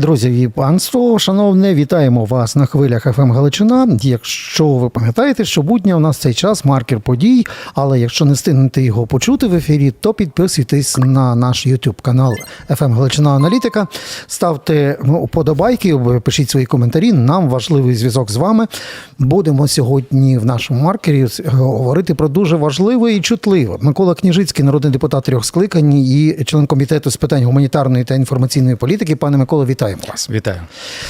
Друзі і панство, шановне, вітаємо вас на хвилях ФМ Галичина. Якщо ви пам'ятаєте, що будня у нас цей час маркер подій. Але якщо не встигнете його почути в ефірі, то підписуйтесь на наш YouTube канал ФМ Галичина Аналітика. Ставте уподобайки, пишіть свої коментарі. Нам важливий зв'язок з вами. Будемо сьогодні в нашому маркері говорити про дуже важливе і чутливе. Микола Княжицький, народний депутат трьох скликань і член комітету з питань гуманітарної та інформаційної політики. Пане Миколо, вітаємо вас. Вітаю.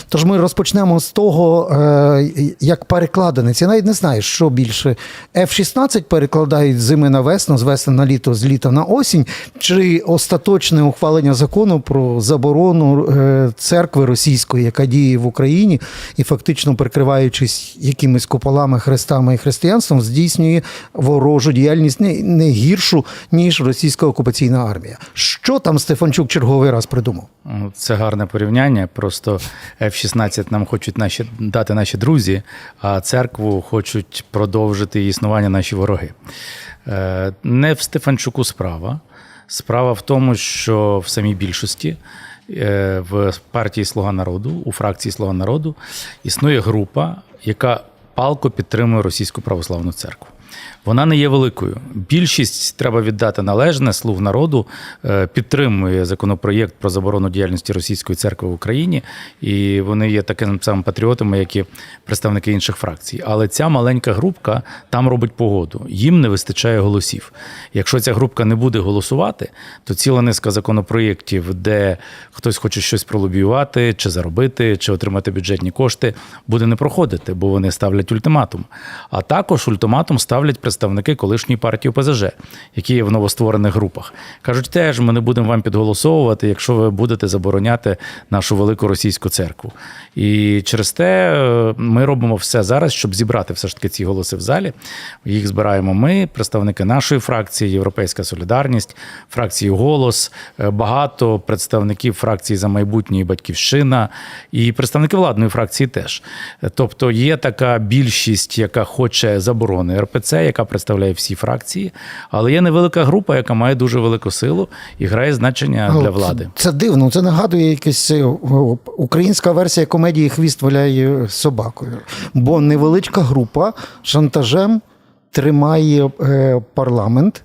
Тож ми розпочнемо з того, е, як перекладенець. Я навіть не знаю, що більше F-16 перекладають зими на весну, з весни на літо, з літа на осінь, чи остаточне ухвалення закону про заборону е, церкви російської, яка діє в Україні, і фактично прикриваючись якимись куполами, хрестами і християнством, здійснює ворожу діяльність не, гіршу ніж російська окупаційна армія. Що там Стефанчук черговий раз придумав? Ну, Це гарне порівняння. Просто F-16 нам хочуть наші дати наші друзі, а церкву хочуть продовжити існування наші вороги. Е, Не в Стефанчуку справа. Справа в тому, що в самій більшості е, в партії Слуга народу, у фракції Слуга народу, існує група, яка палко підтримує російську православну церкву. Вона не є великою. Більшість треба віддати належне слуг народу е, підтримує законопроєкт про заборону діяльності російської церкви в Україні, і вони є такими самими патріотами, як і представники інших фракцій. Але ця маленька групка там робить погоду. Їм не вистачає голосів. Якщо ця групка не буде голосувати, то ціла низка законопроєктів, де хтось хоче щось пролобіювати, чи заробити, чи отримати бюджетні кошти, буде не проходити, бо вони ставлять ультиматум. А також ультиматум ставлять представники колишньої партії ОПЗЖ, які є в новостворених групах. Кажуть, теж ми не будемо вам підголосовувати, якщо ви будете забороняти нашу велику російську церкву. І через те е, ми робимо все зараз, щоб зібрати все ж таки ці голоси в залі. Їх збираємо ми, представники нашої фракції, Європейська Солідарність, фракції Голос, е, багато представників фракції за майбутнє і Батьківщина, і представники владної фракції теж. Тобто є така більшість, яка хоче заборони РПЦ, яка представляє всі фракції, але є невелика група, яка має дуже велику силу і грає значення для влади. Це, це дивно. Це нагадує якась е, українська версія комедії Хвіст валяє собакою. Бо невеличка група шантажем тримає е, парламент.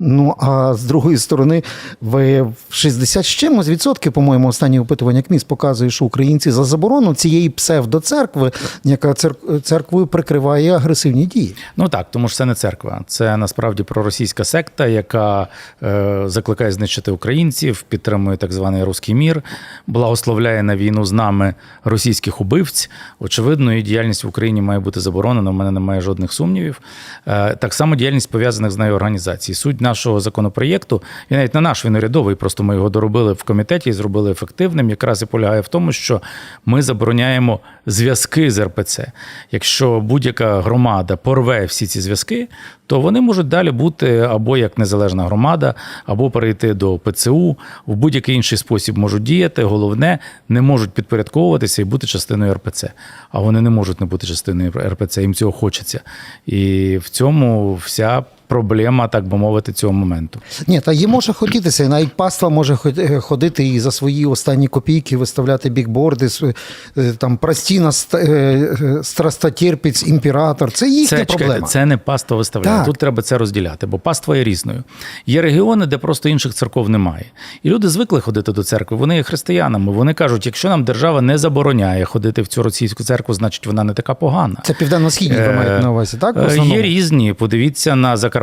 Ну а з другої сторони, в 60 з чимось відсотків, по-моєму, останнє опитування КМІС показує, що українці за заборону цієї псевдоцеркви, яка цер- церквою прикриває агресивні дії. Ну так, тому що це не церква. Це насправді проросійська секта, яка е, закликає знищити українців, підтримує так званий руський мір, благословляє на війну з нами російських убивць. Очевидно, і діяльність в Україні має бути заборонена. У мене немає жодних сумнівів. Е, так само діяльність пов'язаних з нею організацій. Суть нашого законопроєкту, і навіть не наш він урядовий, просто ми його доробили в комітеті і зробили ефективним. Якраз і полягає в тому, що ми забороняємо зв'язки з РПЦ. Якщо будь-яка громада порве всі ці зв'язки, то вони можуть далі бути або як незалежна громада, або перейти до ПЦУ, в будь-який інший спосіб можуть діяти. Головне, не можуть підпорядковуватися і бути частиною РПЦ. А вони не можуть не бути частиною РПЦ, їм цього хочеться. І в цьому вся проблема, так би мовити, цього моменту. Ні, та їм може хотітися, і навіть паства може ход- ходити і за свої останні копійки виставляти бікборди, е, там простіна страстотерпець, імператор. Це їхня Це, чекайте, проблема. це не паства виставляє. Так. Тут треба це розділяти, бо паства є різною. Є регіони, де просто інших церков немає. І люди звикли ходити до церкви. Вони є християнами. Вони кажуть, якщо нам держава не забороняє ходити в цю російську церкву, значить вона не така погана. Це південно-східні ви маєте на увазі, так? Е. Є різні. Подивіться на Закарпаття,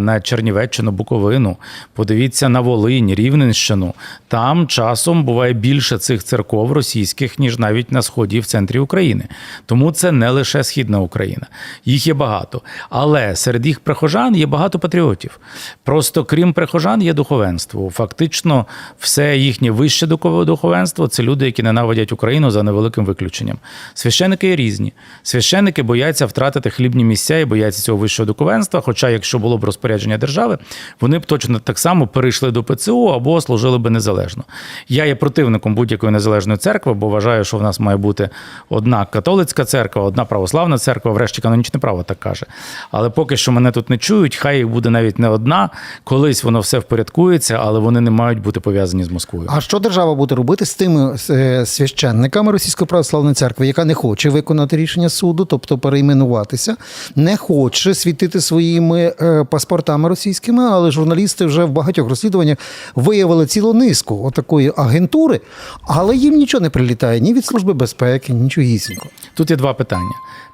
на Чернівеччину, Буковину, подивіться на Волинь, Рівненщину. Там часом буває більше цих церков російських, ніж навіть на сході і в центрі України. Тому це не лише східна Україна. Їх є багато. Але серед їх прихожан є багато патріотів. Просто крім прихожан, є духовенство. Фактично, все їхнє вище духовенство це люди, які ненавидять Україну за невеликим виключенням. Священники є різні. Священники бояться втратити хлібні місця і бояться цього вищого духовенства. Хоча якщо було б розпорядження держави, вони б точно так само перейшли до ПЦУ або служили би незалежно. Я є противником будь-якої незалежної церкви, бо вважаю, що в нас має бути одна католицька церква, одна православна церква, врешті канонічне право так каже. Але поки що мене тут не чують, хай їх буде навіть не одна. Колись воно все впорядкується, але вони не мають бути пов'язані з Москвою. А що держава буде робити з тими е, священниками Російської православної церкви, яка не хоче виконати рішення суду, тобто перейменуватися, не хоче світити своїми е, паспортами російськими, але журналісти вже в багатьох розслідуваннях виявили цілу низку отакої агентури, але їм нічого не прилітає ні від служби безпеки, нічогісінько. Тут є два питання.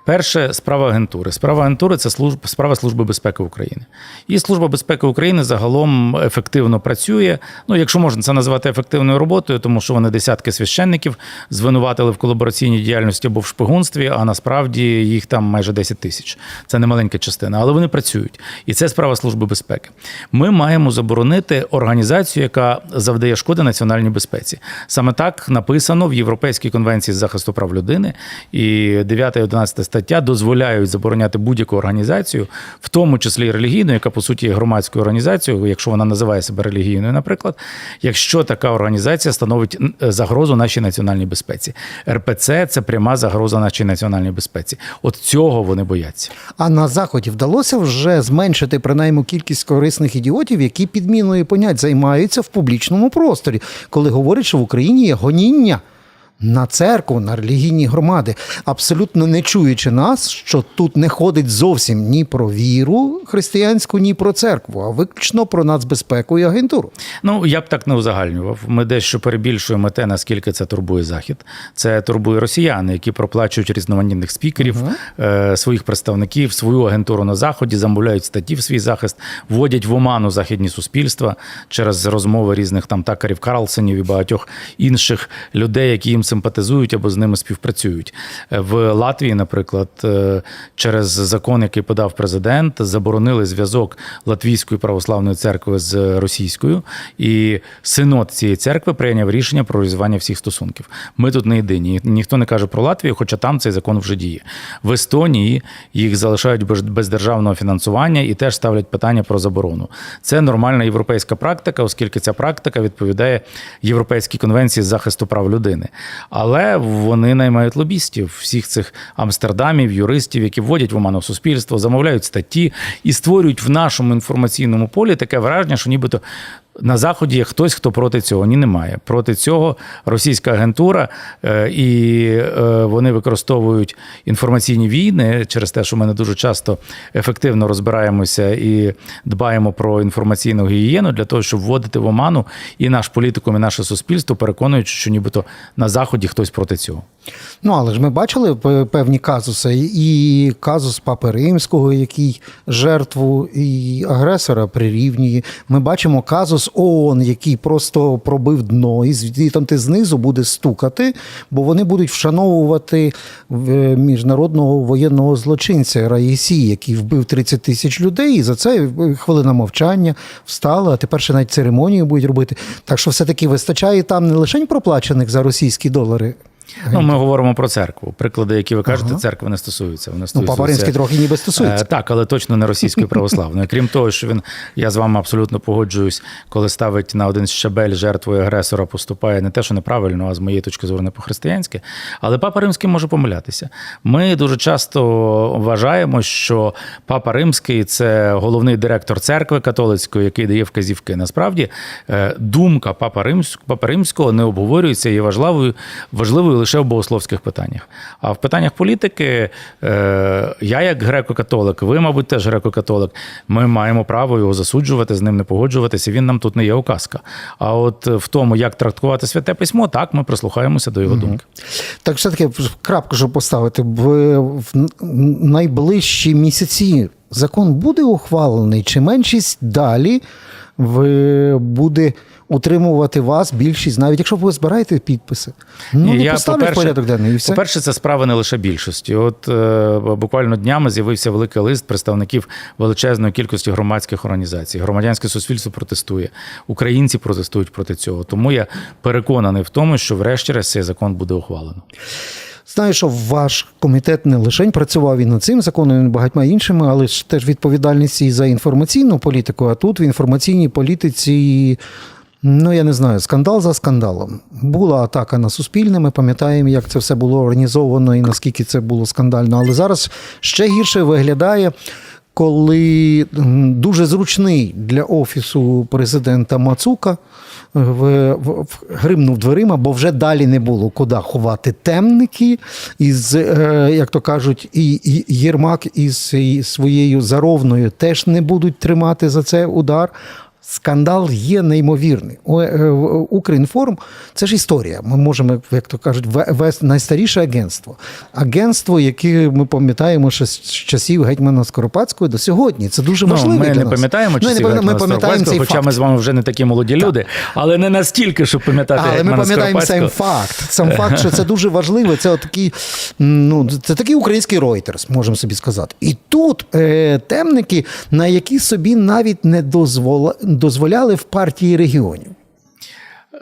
Перше справа агентури. Справа агентури це служба, справа Служби безпеки України. І Служба безпеки України загалом ефективно працює. Ну, якщо можна це назвати ефективною роботою, тому що вони десятки священників звинуватили в колабораційній діяльності або в шпигунстві, а насправді їх там майже 10 тисяч. Це не маленька частина, але вони працюють. І це справа Служби безпеки. Ми маємо заборонити організацію, яка завдає шкоди національній безпеці. Саме так написано в Європейській конвенції з захисту прав людини. І 9 і 11 стаття дозволяють забороняти будь-яку організацію, в тому числі релігійну, яка по суті є громадською організацією, якщо вона називає себе релігійною, наприклад, якщо така організація становить загрозу нашій національній безпеці. РПЦ це пряма загроза нашій національній безпеці. От цього вони бояться. А на заході вдалося вже зменшити принаймні кількість корисних ідіотів, які підміною понять займаються в публічному просторі, коли говорять, що в Україні є гоніння. На церкву, на релігійні громади, абсолютно не чуючи нас, що тут не ходить зовсім ні про віру християнську, ні про церкву, а виключно про нацбезпеку і агентуру. Ну я б так не узагальнював. Ми дещо перебільшуємо те, наскільки це турбує захід. Це турбує росіяни, які проплачують різноманітних спікерів, е, своїх представників, свою агентуру на заході, замовляють статті в свій захист, вводять в оману західні суспільства через розмови різних там такарів Карлсонів і багатьох інших людей, які їм симпатизують або з ними співпрацюють. Е, В Латвії, наприклад, е, через закон, який подав президент, заборонили зв'язок Латвійської православної церкви з російською, і синод цієї церкви прийняв рішення про розвивання всіх стосунків. Ми тут не єдині. Ніхто не каже про Латвію, хоча там цей закон вже діє. В Естонії їх залишають без- державного фінансування і теж ставлять питання про заборону. Це нормальна європейська практика, оскільки ця практика відповідає Європейській конвенції з захисту прав людини. Але вони наймають лобістів, всіх цих амстердамів, юристів, які вводять в оману суспільство, замовляють статті і створюють в нашому інформаційному полі таке враження, що нібито. На заході є хтось, хто проти цього. Ні, немає. Проти цього російська агентура, е, і е, вони використовують інформаційні війни через те, що ми не дуже часто ефективно розбираємося і дбаємо про інформаційну гігієну для того, щоб вводити в оману і наш політикум, і наше суспільство, переконуючи, що нібито на заході хтось проти цього. Ну, але ж ми бачили певні казуси, і казус Папи Римського, який жертву і агресора прирівнює. Ми бачимо казус ООН, який просто пробив дно, і звідти ти знизу буде стукати, бо вони будуть вшановувати міжнародного воєнного злочинця Раїсі, який вбив 30 тисяч людей, і за це хвилина мовчання встала, а тепер ще навіть церемонію будуть робити. Так що все-таки вистачає там не лише проплачених за російські долари. Ну, ми говоримо про церкву. Приклади, які ви кажете, Ага. церкви не стосуються. Вони Ну, Папа Римський трохи ніби стосується. Е, Так, але точно не російської православної. Крім того, що він, я з вами абсолютно погоджуюсь, коли ставить на один щабель жертвою агресора, поступає не те, що неправильно, а з моєї точки зору не по-християнськи. Але Папа Римський може помилятися. Ми дуже часто вважаємо, що Папа Римський це головний директор церкви католицької, який дає вказівки. Насправді, е, думка Папа Римського, Папа Римського не обговорюється і є важливою, важливою лише в богословських питаннях. А в питаннях політики е, я, як греко-католик, ви, мабуть, теж греко-католик, ми маємо право його засуджувати, з ним не погоджуватися. Він нам тут не є указка. А от в тому, як трактувати святе письмо, так ми прислухаємося до його думки. Так все-таки крапку, щоб поставити, в, в найближчі місяці закон буде ухвалений, чи меншість далі буде утримувати вас, більшість, навіть якщо ви збираєте підписи. Ну, І не поставлять в порядок денний і все. По-перше, це справа не лише більшості. От е, буквально днями з'явився великий лист представників величезної кількості громадських організацій. Громадянське суспільство протестує, українці протестують проти цього. Тому я переконаний в тому, що врешті-решт цей закон буде ухвалено. Знаю, що ваш комітет не лише працював і над цим законом, і багатьма іншими, але ж теж відповідальність і за інформаційну політику. А тут в інформаційній політиці, ну я не знаю, скандал за скандалом. Була атака на суспільне. Ми пам'ятаємо, як це все було організовано і наскільки це було скандально. Але зараз ще гірше виглядає. Коли дуже зручний для офісу президента Мацука в, в, в, гримнув дверима, бо вже далі не було куди ховати темники, із, е, як то кажуть, і, і Єрмак із, із своєю заровною теж не будуть тримати за це удар. Скандал є неймовірний. О, е, Укрінформ це ж історія. Ми можемо, як то кажуть, ве- вести найстаріше агентство. Агентство, яке ми пам'ятаємо ще з часів гетьмана Скоропадського до сьогодні. Це дуже важливо. Ну, ми для не нас. пам'ятаємо Ну, часів не пам'ятаємо, ми пам'ятаємо цей хоча факт. ми з вами вже не такі молоді люди, але не настільки, щоб пам'ятати Але ми пам'ятаємо сам факт. Сам факт, що це дуже важливо. Це такий, ну, це такий український Reuters, можемо собі сказати. І тут е, темники, на які собі навіть не дозвола, дозволяли в партії регіонів.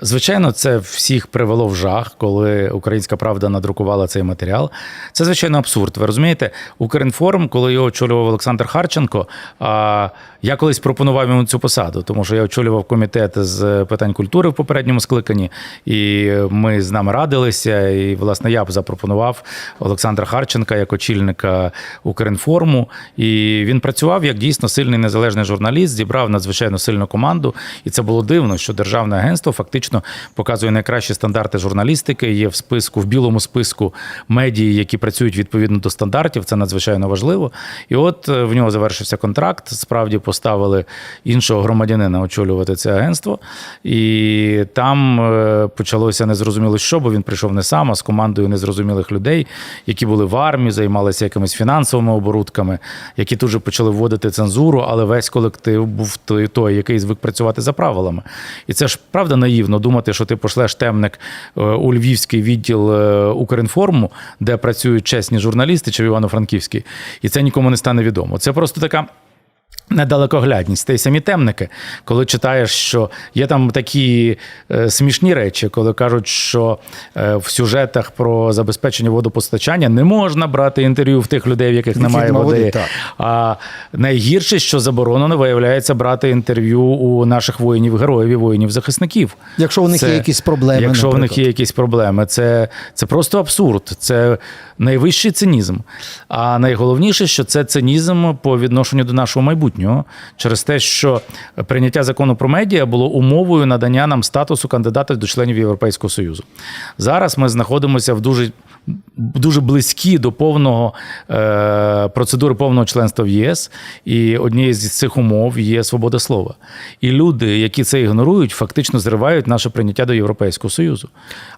Звичайно, це всіх привело в жах, коли Українська Правда надрукувала цей матеріал. Це звичайно абсурд. Ви розумієте, Укрінформ, коли його очолював Олександр Харченко, а я колись пропонував йому цю посаду, тому що я очолював комітет з питань культури в попередньому скликанні, і ми з нами радилися. І, власне, я б запропонував Олександра Харченка як очільника Укрінформу. І він працював як дійсно сильний незалежний журналіст, зібрав надзвичайно сильну команду. І це було дивно, що державне агентство фактично показує найкращі стандарти журналістики. Є в списку, в білому списку медії, які працюють відповідно до стандартів. Це надзвичайно важливо. І от е, в нього завершився контракт. Справді поставили іншого громадянина очолювати це агентство. І там е, почалося незрозуміло що, бо він прийшов не сам, а з командою незрозумілих людей, які були в армії, займалися якимись фінансовими оборудками, які тут же почали вводити цензуру, але весь колектив був той, той, який звик працювати за правилами. І це ж правда наївно думати, що ти пошлеш темник е, у львівський відділ е, Укрінформу, де працюють чесні журналісти, чи в Івано-Франківській, і це нікому не стане відомо. Це просто така. Недалекоглядність, та й самі темники, коли читаєш, що є там такі е, смішні речі, коли кажуть, що е, в сюжетах про забезпечення водопостачання не можна брати інтерв'ю в тих людей, в яких немає води. води. А найгірше, що заборонено, виявляється брати інтерв'ю у наших воїнів, героїв і воїнів-захисників. Якщо у них є якісь проблеми, Якщо в них є якісь проблеми, це, це просто абсурд. Це найвищий цинізм. А найголовніше, що це цинізм по відношенню до нашого майбутнього через те, що прийняття закону про медіа було умовою надання нам статусу кандидата до членів Європейського Союзу. Зараз ми знаходимося в дуже. Дуже близькі до повного е, процедури повного членства в ЄС, і однією з цих умов є свобода слова. І люди, які це ігнорують, фактично зривають наше прийняття до Європейського Союзу.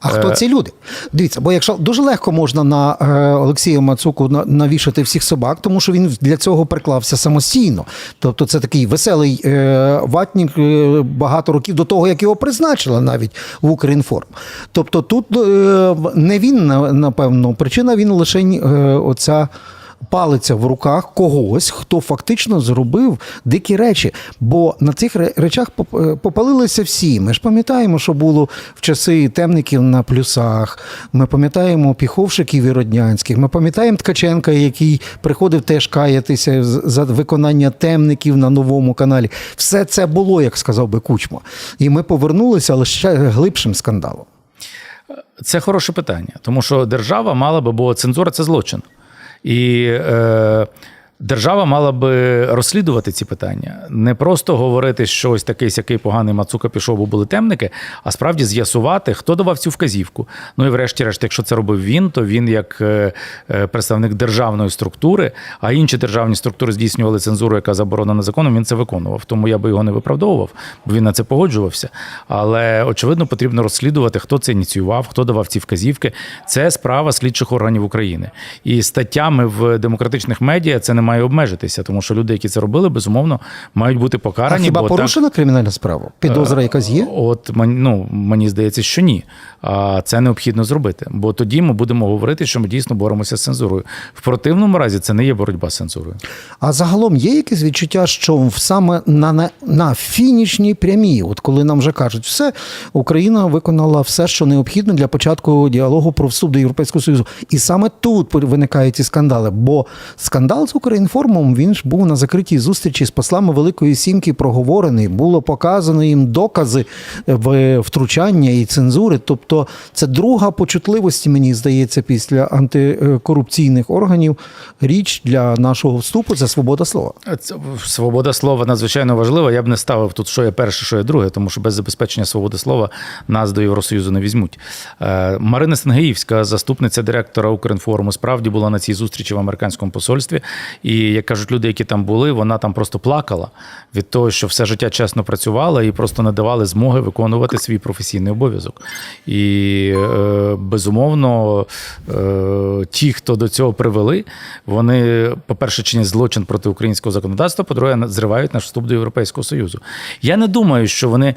А хто ці люди? Дивіться, бо якщо дуже легко можна на е, Олексія Мацуку на- навішати всіх собак, тому що він для цього приклався самостійно. Тобто це такий веселий е, ватник е, багато років до того, як його призначили навіть в Укрінформ. Тобто тут е, не він, на- напевно, причина він лише е, оця. Палиця в руках когось, хто фактично зробив дикі речі. Бо на цих речах е, попалилися всі. Ми ж пам'ятаємо, що було в часи темників на плюсах. Ми пам'ятаємо піховшиків і роднянських. Ми пам'ятаємо Ткаченка, який приходив теж каятися за виконання темників на новому каналі. Все це було, як сказав би Кучма. І ми повернулися, ще глибшим скандалом. Це хороше питання, тому що держава мала би, бо цензура це злочин. І е, держава мала би розслідувати ці питання. Не просто говорити, що ось такий сякий поганий Мацука пішов, бо були темники, а справді з'ясувати, хто давав цю вказівку. Ну і врешті-решт, якщо це робив він, то він як е, е, представник державної структури, а інші державні структури здійснювали цензуру, яка заборонена законом, він це виконував. Тому я би його не виправдовував, бо він на це погоджувався. Але очевидно, потрібно розслідувати, хто це ініціював, хто давав ці вказівки. Це справа слідчих органів України. І статтями в демократичних медіа це не має обмежитися, тому що люди, які це робили, безумовно, мають бути А покарані. хіба бо так- порушена кримінальна справа? Підозра якась є? От ну, мені здається, що ні. А це необхідно зробити. Бо тоді ми будемо говорити, що ми дійсно боремося з цензурою. В противному разі це не є боротьба з цензурою. А загалом є якесь відчуття, що саме на, на, на фінішній прямій, от коли нам вже кажуть, все, Україна виконала все, що необхідно для початку діалогу про вступ до Європейського Союзу. І саме тут виникають ці скандали. Бо скандал з Українформом він ж був на закритій зустрічі з послами Великої Сімки проговорений. Було показано їм докази в втручання і цензури. Тобто, це друга по чутливості, мені здається, після антикорупційних органів річ для нашого вступу це свобода слова. Свобода слова надзвичайно важлива. Я б не ставив тут, що є перше, що є друге, тому що без забезпечення свободи слова нас до Євросоюзу не візьмуть. Е, Марина Сенгеївська, заступниця директора Укрінформу, справді була на цій зустрічі в американському посольстві. І як кажуть люди, які там були, вона там просто плакала від того, що все життя чесно працювала і просто не давали змоги виконувати свій професійний обов'язок. І е, безумовно, е, ті, хто до цього привели, вони, по-перше, чинять злочин проти українського законодавства, по-друге, зривають наш вступ до Європейського Союзу. Я не думаю, що вони.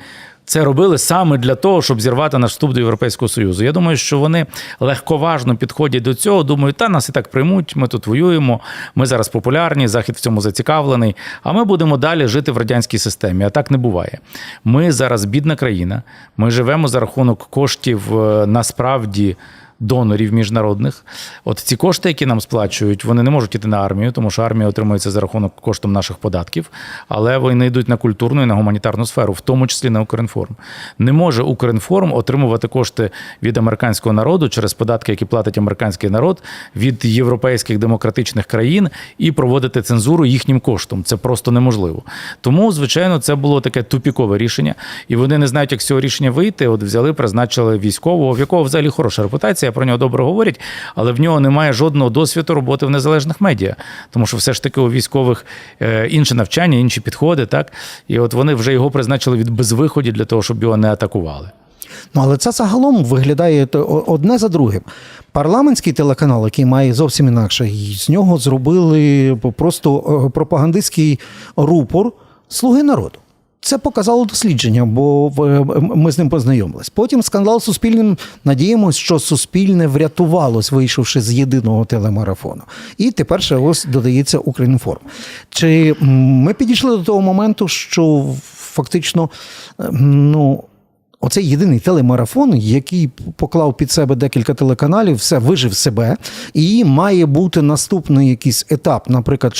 Це робили саме для того, щоб зірвати наш вступ до Європейського Союзу. Я думаю, що вони легковажно підходять до цього. Думають, та нас і так приймуть, ми тут воюємо, ми зараз популярні, захід в цьому зацікавлений. А ми будемо далі жити в радянській системі. А так не буває. Ми зараз бідна країна. Ми живемо за рахунок коштів е, насправді. Донорів міжнародних, от ці кошти, які нам сплачують, вони не можуть іти на армію, тому що армія отримується за рахунок коштом наших податків, але вони йдуть на культурну і на гуманітарну сферу, в тому числі на Укрінформ. Не може Укрінформ отримувати кошти від американського народу через податки, які платить американський народ, від європейських демократичних країн і проводити цензуру їхнім коштом. Це просто неможливо. Тому, звичайно, це було таке тупікове рішення, і вони не знають, як з цього рішення вийти. От взяли, призначили військового, в якого взагалі хороша репутація, про нього добре говорять, але в нього немає жодного досвіду роботи в незалежних медіа, тому що все ж таки у військових е, інше навчання, інші підходи, так і от вони вже його призначили від безвиході для того, щоб його не атакували. Ну, але це загалом виглядає одне за другим. Парламентський телеканал, який має зовсім інакше, з нього зробили просто е, пропагандистський рупор Слуги народу. Це показало дослідження, бо в- ми з ним познайомились. Потім скандал суспільним. Надіємось, що суспільне врятувалось, вийшовши з єдиного телемарафону. І тепер ще ось додається Українформ. Чи ми підійшли до того моменту, що фактично е, ну. Оцей єдиний телемарафон, який поклав під себе декілька телеканалів, все вижив себе, і має бути наступний якийсь етап, наприклад,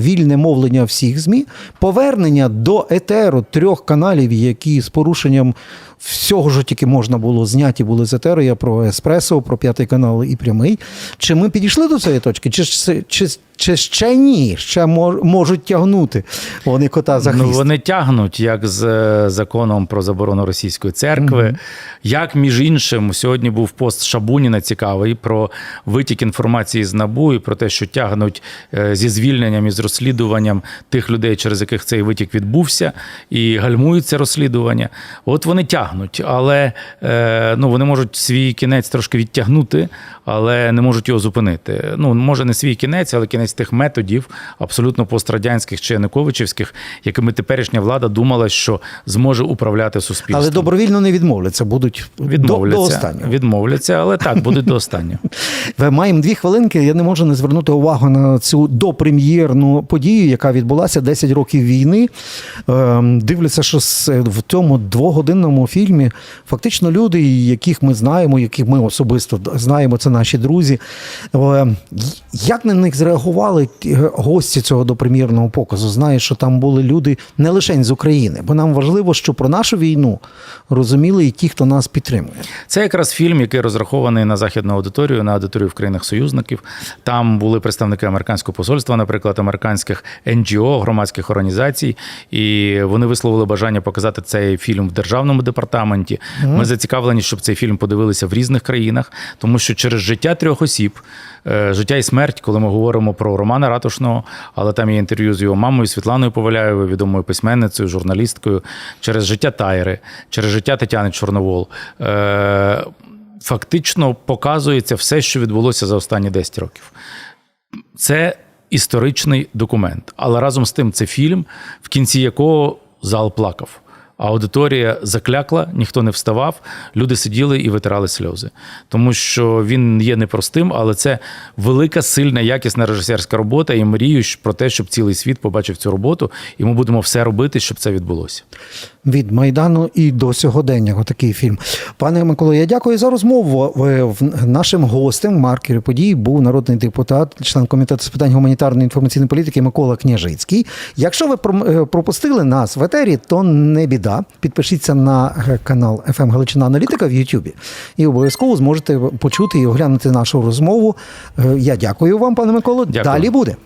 вільне мовлення всіх ЗМІ, повернення до етеру трьох каналів, які з порушенням всього що тільки можна було зняті були з етеру. Я про еспресо, про п'ятий канал і прямий. Чи ми підійшли до цієї точки? Чи, чи, чи, чи ще ні? Ще мож- можуть тягнути вони кота за хвіст? Ну, вони тягнуть як з е, законом про заборону російської церкви, як між іншим сьогодні був пост Шабуніна цікавий про витік інформації з набу і про те, що тягнуть е, зі звільненням і з розслідуванням тих людей, через яких цей витік відбувся, і гальмують це розслідування. От вони тягнуть, але е, ну вони можуть свій кінець трошки відтягнути, але не можуть його зупинити. Ну може не свій кінець, але кінець тих методів, абсолютно пострадянських чи януковичівських, якими теперішня влада думала, що зможе управляти суспільством. Але добровільно не відмовляться, будуть відмовляться, до останнього. відмовляться, але так будуть до останнього. Маємо дві хвилинки. Я не можу не звернути увагу на цю допрем'єрну подію, яка відбулася 10 років війни. Ем, Дивлюся, що в цьому двогодинному фільмі фактично люди, яких ми знаємо, яких ми особисто знаємо, це наші друзі. Е, Як на них зреагували гості цього допрем'єрного показу? Знаєш, що там були люди не лише з України, бо нам важливо, що про нашу війну розуміли і ті, хто нас підтримує. Це якраз фільм, який розрахований на західну аудиторію, на аудиторію в країнах союзників. Там були представники американського посольства, наприклад, американських NGO, громадських організацій, і вони висловили бажання показати цей фільм в державному департаменті. Ми зацікавлені, щоб цей фільм подивилися в різних країнах, тому що через життя трьох осіб, е, життя і смерть, коли ми говоримо про Романа Ратушного, але там є інтерв'ю з його мамою Світланою Поваляєвою, відомою письменницею, журналісткою, через життя Тайри, через життя Тетяни Чорновол. Е, Фактично показується все, що відбулося за останні 10 років. Це історичний документ. Але разом з тим це фільм, в кінці якого зал плакав. Аудиторія заклякла, ніхто не вставав, люди сиділи і витирали сльози. Тому що він є непростим, але це велика, сильна, якісна режисерська робота. І мрію про те, щоб цілий світ побачив цю роботу, і ми будемо все робити, щоб це відбулося. Від Майдану і до сьогодення отакий фільм. Пане Миколо, я дякую за розмову. Нашим гостем в маркері подій був народний депутат, член комітету з питань гуманітарної інформаційної політики Микола Княжицький. Якщо ви е, пропустили нас в етері, то не біда. Підпишіться на канал «ФМ Галичина Аналітика в Ютубі і обов'язково зможете почути і оглянути нашу розмову. Е, Я дякую вам, пане Миколо. Дякую. Далі буде.